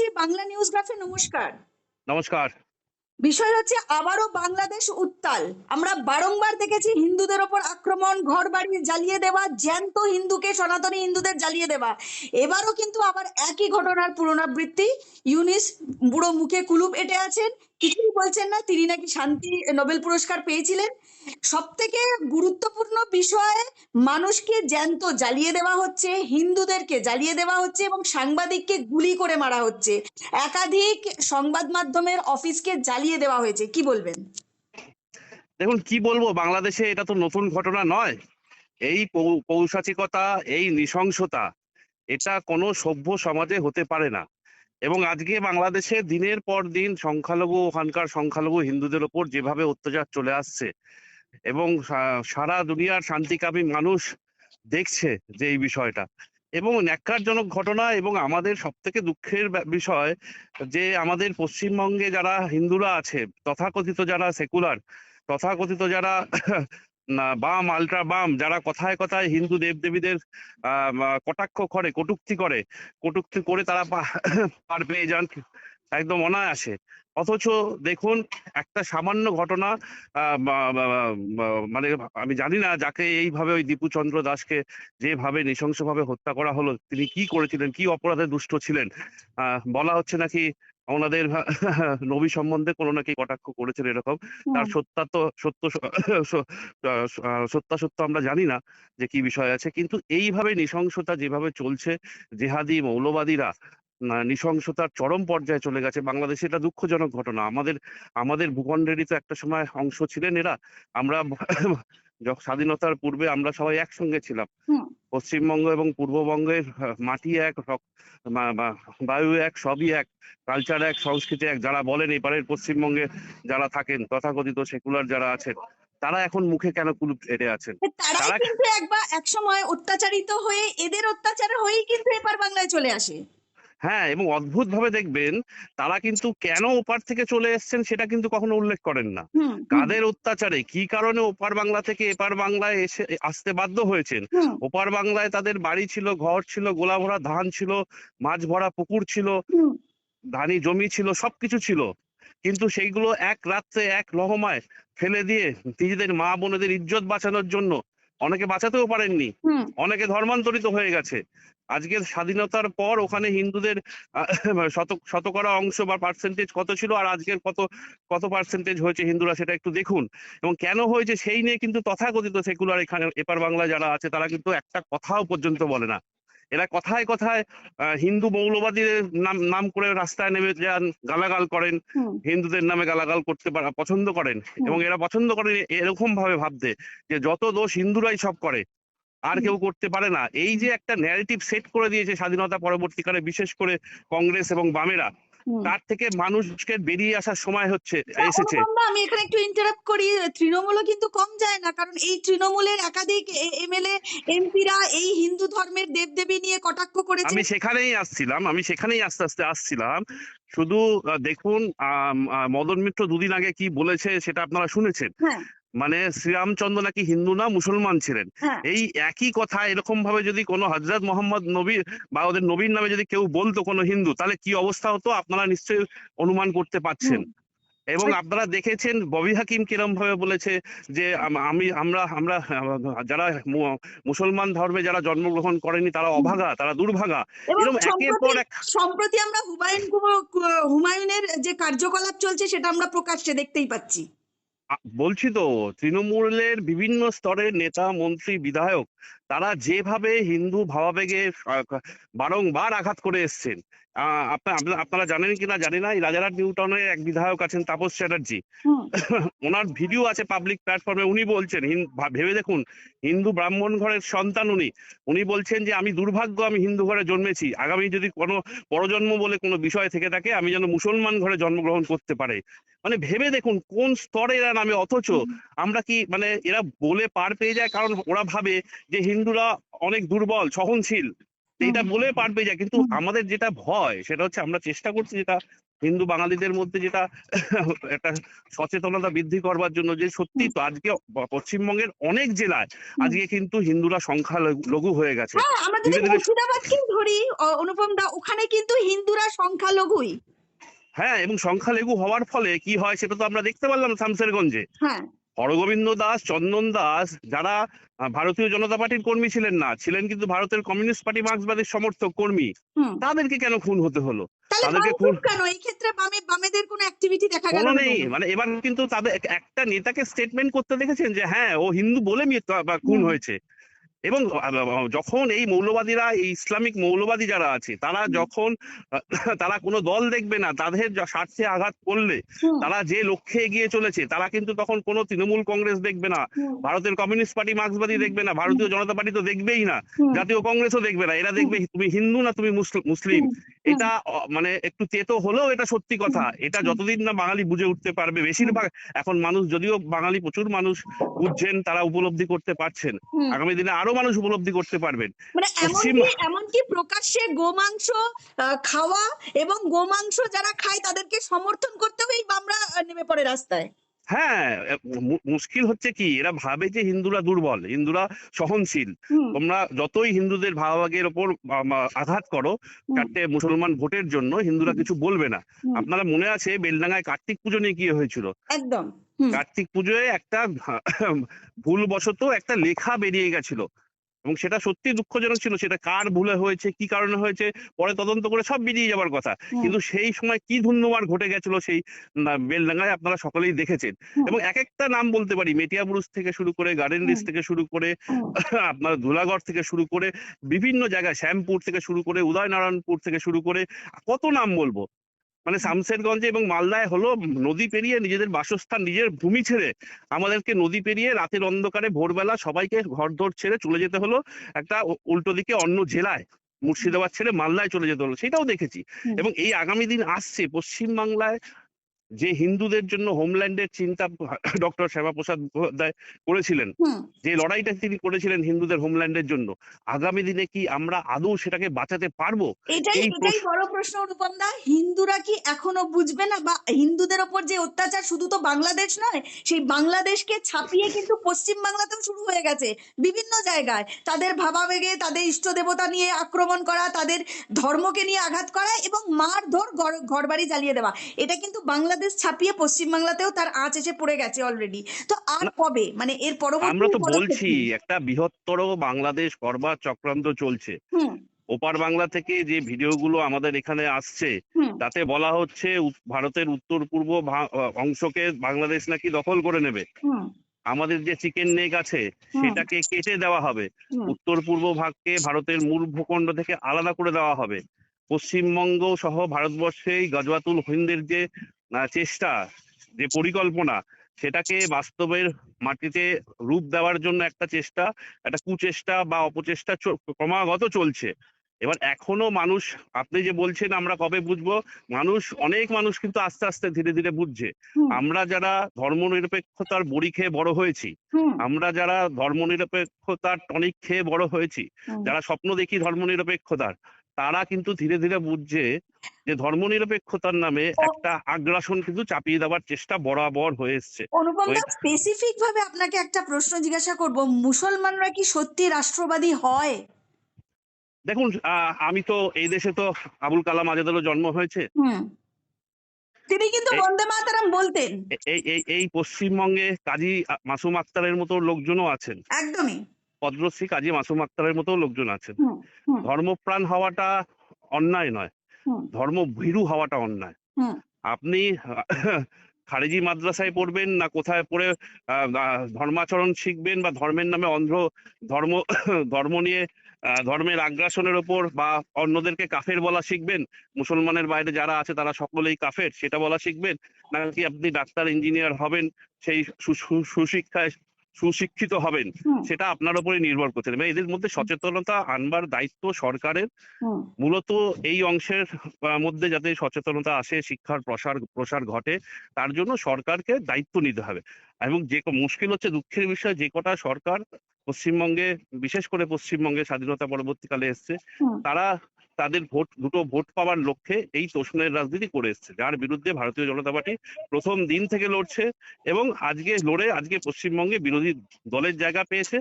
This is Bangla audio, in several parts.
জানাচ্ছি বাংলা নিউজ গ্রাফে নমস্কার। নমস্কার। বিষয় হচ্ছে আবারও বাংলাদেশ উত্তাল। আমরা বারংবার দেখেছি হিন্দুদের ওপর আক্রমণ ঘর বাড়ি জ্বালিয়ে দেওয়া জ্যান্ত হিন্দুকে সনাতনী হিন্দুদের জ্বালিয়ে দেওয়া। এবারও কিন্তু আবার একই ঘটনার পুনরাবৃত্তি। ইউনিস বুড়ো মুখে কুলুপ এঁটে আছেন কিছুই বলছেন না। তিনি নাকি শান্তি নোবেল পুরস্কার পেয়েছিলেন। সব থেকে গুরুত্বপূর্ণ বিষয়ে, মানুষকে জ্যান্ত জ্বালিয়ে দেওয়া হচ্ছে, হিন্দুদেরকে জ্বালিয়ে দেওয়া হচ্ছে এবং সাংবাদিককে গুলি করে মারা হচ্ছে। একাধিক সংবাদ মাধ্যমের অফিসকে জ্বালিয়ে দেওয়া হয়েছে। কি বলবেন? দেখুন, কি বলব? বাংলাদেশে এটা তো নতুন ঘটনা নয়। এই পৌ- পৌশাচিকতা, এই নৃশংসতা, এটা কোনো সভ্য সমাজে হতে পারে না। এবং আজকে বাংলাদেশে দিনের পর দিন সংখ্যালঘু, ওখানকার সংখ্যালঘু হিন্দুদের ওপর যেভাবে অত্যাচার চলে আসছে এবং সারা দুনিয়ার শান্তিকামী মানুষ দেখছে যে এই বিষয়টা। এবং ন্যাক্কারজনক ঘটনা এবং আমাদের সব থেকে দুঃখের বিষয় যে আমাদের পশ্চিমবঙ্গে যারা হিন্দুরা আছে, তথাকথিত যারা সেকুলার, তথাকথিত যারা বাম আলট্রা বাম যারা কথায় কথায় হিন্দু দেবদেবীদের আহ, আহ, কটাক্ষ করে কটুক্তি করে কটূক্তি করে তারা পার পেয়ে যান একদম অনায়াসে। অথচ দেখুন একটা সামান্য ঘটনা মানে আমি জানি না যাকে এইভাবে ওই দীপু চন্দ্র দাসকে যেভাবে নৃশংসভাবে হত্যা করা হলো তিনি কি করেছিলেন কি অপরাধে দুষ্ট ছিলেন বলা হচ্ছে নাকি ওনাদের নবী সম্বন্ধে কোনো নাকি কটাক্ষ করেছেন এরকম। তার সত্যাত সত্য স- সত্য আমরা জানি না যে কি বিষয় আছে কিন্তু এইভাবে নৃশংসতা যেভাবে চলছে জেহাদি মৌলবাদীরা নৃশংসতার চরম পর্যায়ে চলে গেছে। বাংলাদেশে এটা দুঃখজনক ঘটনা। আমাদের আমাদের ভূখণ্ডেরই তো একটা সময় অংশ ছিলেন এরা। আমরা যখন স্বাধীনতার পূর্বে আমরা সবাই একসঙ্গে ছিলাম। পশ্চিমবঙ্গ এবং পূর্ববঙ্গের মাটি এক বায়ু এক সবই এক কালচার এক সংস্কৃতি এক যারা বলেন এপারের পশ্চিমবঙ্গে যারা থাকেন তথাকথিত সেকুলার যারা আছেন তারা এখন মুখে কেন কুলুপ এড়ে আছেন? তারা- কিন্তু একবার এক সময় অত্যাচারিত হয়ে এদের অত্যাচার হয়েই কিন্তু এপার বাংলায় চলে আসে। হ্যাঁ এবং অদ্ভুত ভাবে দেখবেন তারা কিন্তু কেন ওপার থেকে চলে এসেছেন সেটা কিন্তু কখনো উল্লেখ করেন না। কাদের অত্যাচারে কি কারণে ওপার বাংলা থেকে এপার বাংলায় এসে আসতে বাধ্য হয়েছেন? ওপার বাংলায় তাদের বাড়ি ছিল ঘর ছিল গোলা ভরা ধান ছিল মাছ ভরা পুকুর ছিল ধানি জমি ছিল সবকিছু ছিল। কিন্তু সেইগুলো এক রাত্রে এক লহমায় ফেলে দিয়ে নিজেদের মা বোনেদের ইজ্জত বাঁচানোর জন্য অনেকে বাঁচাতেও পারেননি। অনেকে ধর্মান্তরিত হয়ে গেছে। আজকের স্বাধীনতার পর ওখানে হিন্দুদের শতকরা অংশ বা পার্সেন্টেজ কত ছিল আর আজকের কত কত পার্সেন্টেজ হয়েছে হিন্দুরা সেটা একটু দেখুন। এবং কেন হয়েছে সেই নিয়ে কিন্তু তথাকথিত সেকুলার এখানে এপার বাংলা যারা আছে তারা কিন্তু একটা কথাও পর্যন্ত বলে না। এরা কথায় কথায় হিন্দু মৌলবাদীদের নাম নাম করে রাস্তায় নেমে যান গালাগাল করেন হিন্দুদের নামে গালাগাল করতে পছন্দ করেন এবং এরা পছন্দ করেন এরকম ভাবে ভাবতে যে যত দোষ হিন্দুরাই সব করে আর কেউ করতে পারে না। এই যে একটা ন্যারেটিভ সেট করে দিয়েছে স্বাধীনতা পরবর্তীকালে বিশেষ করে কংগ্রেস এবং বামেরা। তার থেকে মানুষকে বেরিয়ে আসার সময় হচ্ছে এসেছে। আমি এখানে একটু ইন্টারাপ্ট করি তৃণমূলও কিন্তু কম যায় না কারণ এই তৃণমূলের একাধিক এমএলএ এমপিরা এই হিন্দু ধর্মের দেবদেবী নিয়ে কটাক্ষ করেছে। আমি সেখানেই আসছিলাম আমি সেখানেই আস্তে আস্তে আসছিলাম। শুধু দেখুন মদন মিত্র দুদিন আগে কি বলেছে সেটা আপনারা শুনেছেন। হ্যাঁ। মানে শ্রীরামচন্দ্র নাকি হিন্দু না মুসলমান ছিলেন। হ্যাঁ। এই একই কথা এরকম ভাবে যদি কোনো হজরত মোহাম্মদ নবী বা ওদের নবীর নামে যদি কেউ বলতো কোনো হিন্দু তাহলে কি অবস্থা হতো? আপনারা নিশ্চয়ই অনুমান করতে পারছেন। এবং আপনারা দেখেছেন ববি হাকিম কিরম ভাবে বলেছে যে আমি আমরা আমরা যারা মুসলমান ধর্মে যারা জন্মগ্রহণ করেনি তারা অভাগা তারা দুর্ভাগা। এরকম একের পর সম্প্রতি এক সম্প্রতি আমরা হুমায়ুন হুমায়ুনের যে কার্যকলাপ চলছে সেটা আমরা প্রকাশ্যে দেখতেই পাচ্ছি। বলছি তো, তৃণমূলের বিভিন্ন স্তরের নেতা, মন্ত্রী, বিধায়ক, তারা যেভাবে হিন্দু ভাবাবেগে বারংবার আঘাত করে এসছেন আপনারা জানেন কিনা জানি না এই রাজারহাট নিউটাউনের এক বিধায়ক আছেন তাপস চ্যাটার্জি। ওনার ভিডিও আছে পাবলিক প্ল্যাটফর্মে উনি বলছেন ভেবে দেখুন হিন্দু ব্রাহ্মণ ঘরের সন্তান উনি উনি বলছেন যে আমি দুর্ভাগ্য আমি হিন্দু ঘরে জন্মেছি। আগামী যদি কোনো পরজন্ম বলে কোনো বিষয় থেকে থাকে আমি যেন মুসলমান ঘরে জন্মগ্রহণ করতে পারে। মানে ভেবে দেখুন কোন স্তরে এরা নামে অথচ আমরা কি মানে এরা বলে পার পেয়ে যায়? কারণ ওরা ভাবে যে হিন্দুরা অনেক দুর্বল সহনশীল। এটা বলে পার পেয়ে যায় কিন্তু আমাদের যেটা ভয় সেটা হচ্ছে আমরা চেষ্টা করছি যেটা হিন্দু বাঙালিদের মধ্যে যেটা একটা সচেতনতা বৃদ্ধি করবার জন্য যে সত্যি তো আজকে পশ্চিমবঙ্গের অনেক জেলায় আজকে কিন্তু হিন্দুরা সংখ্যা লঘু হয়ে গেছে। হ্যাঁ আমরা যদি ধীরে অনুপম দা ওখানে কিন্তু হিন্দুরা হিন্দুরা সংখ্যালঘুই। হ্যাঁ এবং সংখ্যালঘু হওয়ার ফলে কি হয় সেটা তো আমরা দেখতে পারলাম শামসেরগঞ্জে। হ্যাঁ। হরগোবিন্দ দাস চন্দন দাস যারা ভারতীয় জনতা পার্টির কর্মী ছিলেন না ছিলেন কিন্তু ভারতের কমিউনিস্ট পার্টি মার্ক্সবাদের সমর্থক কর্মী। তাদেরকে কেন খুন হতে হলো? তাদেরকে খুন- কেন? এই ক্ষেত্রে বামে বামেদের কোনো অ্যাক্টিভিটি দেখা গেল না নেই। মানে এবার কিন্তু তাদের একটা নেতাকে স্টেটমেন্ট করতে দেখেছেন যে হ্যাঁ ও হিন্দু বলে খুন হয়েছে। এবং যখন এই মৌলবাদীরা এই ইসলামিক মৌলবাদী যারা আছে তারা যখন তারা কোনো দল দেখবে না তাদের স্বার্থে আঘাত করলে তারা যে লক্ষ্যে এগিয়ে চলেছে তারা কিন্তু তখন কোনো তৃণমূল কংগ্রেস দেখবে না ভারতের কমিউনিস্ট পার্টি মার্ক্সবাদী দেখবে না ভারতীয় জনতা পার্টি তো দেখবেই না জাতীয় কংগ্রেসও দেখবে না এরা দেখবে তুমি হিন্দু না তুমি মুসল- মুসলিম। এটা মানে একটু তেতো হলেও এটা সত্যি কথা। এটা যতদিন না বাঙালি বুঝে উঠতে পারবে বেশিরভাগ এখন মানুষ যদিও বাঙালি প্রচুর মানুষ বুঝছেন তারা উপলব্ধি করতে পারছেন। আগামী দিনে আরও মানুষ উপলব্ধি করতে পারবেন। মানে এমনকি প্রকাশ্যে গোমাংস খাওয়া এবং গোমাংস যারা খায় তাদেরকে সমর্থন করতেও এই বামরা নেমে পড়ে রাস্তায়। হ্যাঁ মুশকিল হচ্ছে কি এরা ভাবে যে হিন্দুরা দুর্বল হিন্দুরা সহনশীল। তোমরা যতই হিন্দুদের ভাগাভাগির ওপর আঘাত করো চারটে মুসলমান ভোটের জন্য হিন্দুরা কিছু বলবে না। আপনারা মনে আছে বেলডাঙ্গায় কার্তিক পুজো নিয়ে কি হয়েছিল? একদম। কার্তিক পুজোয় একটা ভুলবশত একটা লেখা বেরিয়ে গেছিল। এবং সেটা সত্যি দুঃখজনক ছিল সেটা কার ভুলে হয়েছে কি কারণে হয়েছে পরে তদন্ত করে সব বেরিয়ে যাবার কথা। কিন্তু সেই সময় কি ধন্যবাদ ঘটে গেছিল সেই বেলডাঙ্গায় আপনারা সকলেই দেখেছেন। এবং এক একটা নাম বলতে পারি মেটিয়াবুরুজ থেকে শুরু করে গার্ডেন হুম। থেকে শুরু করে আপনার ধুলাগড় থেকে শুরু করে বিভিন্ন জায়গায় শ্যামপুর থেকে শুরু করে উদয়নারায়ণপুর থেকে শুরু করে কত নাম বলব? মানে শামসেরগঞ্জে এবং মালদায় হলো নদী পেরিয়ে নিজেদের বাসস্থান নিজের ভূমি ছেড়ে আমাদেরকে নদী পেরিয়ে রাতের অন্ধকারে ভোরবেলা সবাইকে ঘর ঘরদোর ছেড়ে চলে যেতে হলো একটা উল্টো দিকে অন্য জেলায় মুর্শিদাবাদ ছেড়ে মালদায় চলে যেতে হলো সেটাও দেখেছি। এবং এই আগামী দিন আসছে পশ্চিম বাংলায় যে হিন্দুদের জন্য হোমল্যান্ডের চিন্তা ডক্টর শ্যামাপ্রসাদ মুখোপাধ্যায় করেছিলেন যে লড়াইটা তিনি করেছিলেন হিন্দুদের হোমল্যান্ডের জন্য আগামী দিনে কি আমরা আদৌ সেটাকে বাঁচাতে পারব? এটাই এটাই বড় প্রশ্ন দা হিন্দুরা কি এখনও বুঝবে না? বা হিন্দুদের ওপর যে অত্যাচার শুধু তো বাংলাদেশ নয় সেই বাংলাদেশকে ছাপিয়ে কিন্তু পশ্চিম বাংলাতেও শুরু হয়ে গেছে বিভিন্ন জায়গায়। তাদের ভাবাবেগে তাদের ইষ্ট দেবতা নিয়ে আক্রমণ করা তাদের ধর্মকে নিয়ে আঘাত করা এবং মারধর ঘর- ঘরবাড়ি জ্বালিয়ে দেওয়া। এটা কিন্তু বাংলাদেশ ছাপিয়ে পশ্চিম বাংলাতেও তার আঁচ এসে পড়ে গেছে অলরেডি তো আর কবে? মানে এর পরবর্তী আমরা তো বলছি একটা বৃহত্তর বাংলাদেশ করবার চক্রান্ত চলছে। ওপার বাংলা থেকে যে ভিডিওগুলো আমাদের এখানে আসছে তাতে বলা হচ্ছে ভারতের উত্তর পূর্ব অংশকে বাংলাদেশ নাকি দখল করে নেবে। আমাদের যে চিকেন নেক আছে সেটাকে কেটে দেওয়া হবে। উত্তর পূর্ব ভাগকে ভারতের মূল ভূখণ্ড থেকে আলাদা করে দেওয়া হবে। পশ্চিমবঙ্গ সহ ভারতবর্ষে গজওয়াতুল হিন্দের যে চেষ্টা যে পরিকল্পনা সেটাকে বাস্তবের মাটিতে রূপ দেওয়ার জন্য একটা চেষ্টা একটা কুচেষ্টা বা অপচেষ্টা ক্রমাগত চলছে। এবার এখনও মানুষ আপনি যে বলছেন আমরা কবে বুঝব মানুষ অনেক মানুষ কিন্তু আস্তে আস্তে ধীরে ধীরে বুঝছে। আমরা যারা ধর্মনিরপেক্ষতার বড়ি খেয়ে বড় হয়েছি আমরা যারা ধর্মনিরপেক্ষতার টনিক খেয়ে বড় হয়েছি যারা স্বপ্ন দেখি ধর্মনিরপেক্ষতার তারা কিন্তু ধীরে ধীরে বুঝছে যে ধর্মনিরপেক্ষতার নামে একটা আগ্রাসন কিন্তু চাপিয়ে দেওয়ার চেষ্টা বরাবর হয়ে এসছে। অনুপম স্পেসিফিক ভাবে আপনাকে একটা প্রশ্ন জিজ্ঞাসা করব মুসলমানরা কি সত্যি রাষ্ট্রবাদী হয়? দেখুন আমি তো এই দেশে তো আবুল কালাম আজাদেরও জন্ম হয়েছে। তিনি কিন্তু বন্দে মাতারাম বলতেন। এই এই এই পশ্চিমবঙ্গে কাজী মাসুম আক্তারের মতো লোকজনও আছেন। একদমই। পদ্মশ্রী কাজী মাসুম আক্তারের মতো লোকজন আছেন। ধর্মপ্রাণ হওয়াটা অন্যায় নয় ধর্ম ভীরু হওয়াটা অন্যায়। আপনি খারেজি মাদ্রাসায় পড়বেন না কোথায় পড়ে ধর্মাচরণ শিখবেন বা ধর্মের নামে অন্ধ্র ধর্ম ধর্ম নিয়ে ধর্মের আগ্রাসনের ওপর বা অন্যদেরকে কাফের বলা শিখবেন মুসলমানের বাইরে যারা আছে তারা সকলেই কাফের সেটা বলা শিখবেন নাকি আপনি ডাক্তার ইঞ্জিনিয়ার হবেন সেই সুশিক্ষায় সুশিক্ষিত হবেন সেটা আপনার উপরে নির্ভর করছে। এবং এদের মধ্যে সচেতনতা আনবার দায়িত্ব সরকারের। মূলত এই অংশের মধ্যে যাতে সচেতনতা আসে শিক্ষার প্রসার প্রসার ঘটে তার জন্য সরকারকে দায়িত্ব নিতে হবে। এবং যে মুশকিল হচ্ছে দুঃখের বিষয় যে কটা সরকার পশ্চিমবঙ্গে বিশেষ করে পশ্চিমবঙ্গে স্বাধীনতা পরবর্তীকালে এসছে তারা তাদের ভোট দুটো ভোট পাওয়ার লক্ষ্যে এই তোষণের রাজনীতি করে এসছে যার বিরুদ্ধে ভারতীয় জনতা পার্টি প্রথম দিন থেকে লড়ছে এবং আজকে লড়ে আজকে পশ্চিমবঙ্গে বিরোধী দলের জায়গা পেয়েছে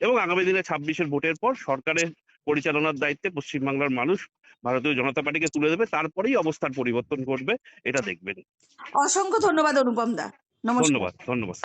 এবং আগামী দিনে ছাব্বিশের ভোটের পর সরকারের পরিচালনার দায়িত্বে পশ্চিমবাংলার মানুষ ভারতীয় জনতা পার্টিকে তুলে দেবে তারপরেই অবস্থার পরিবর্তন করবে এটা দেখবেন। অসংখ্য ধন্যবাদ অনুপম দা। ধন্যবাদ ধন্যবাদ।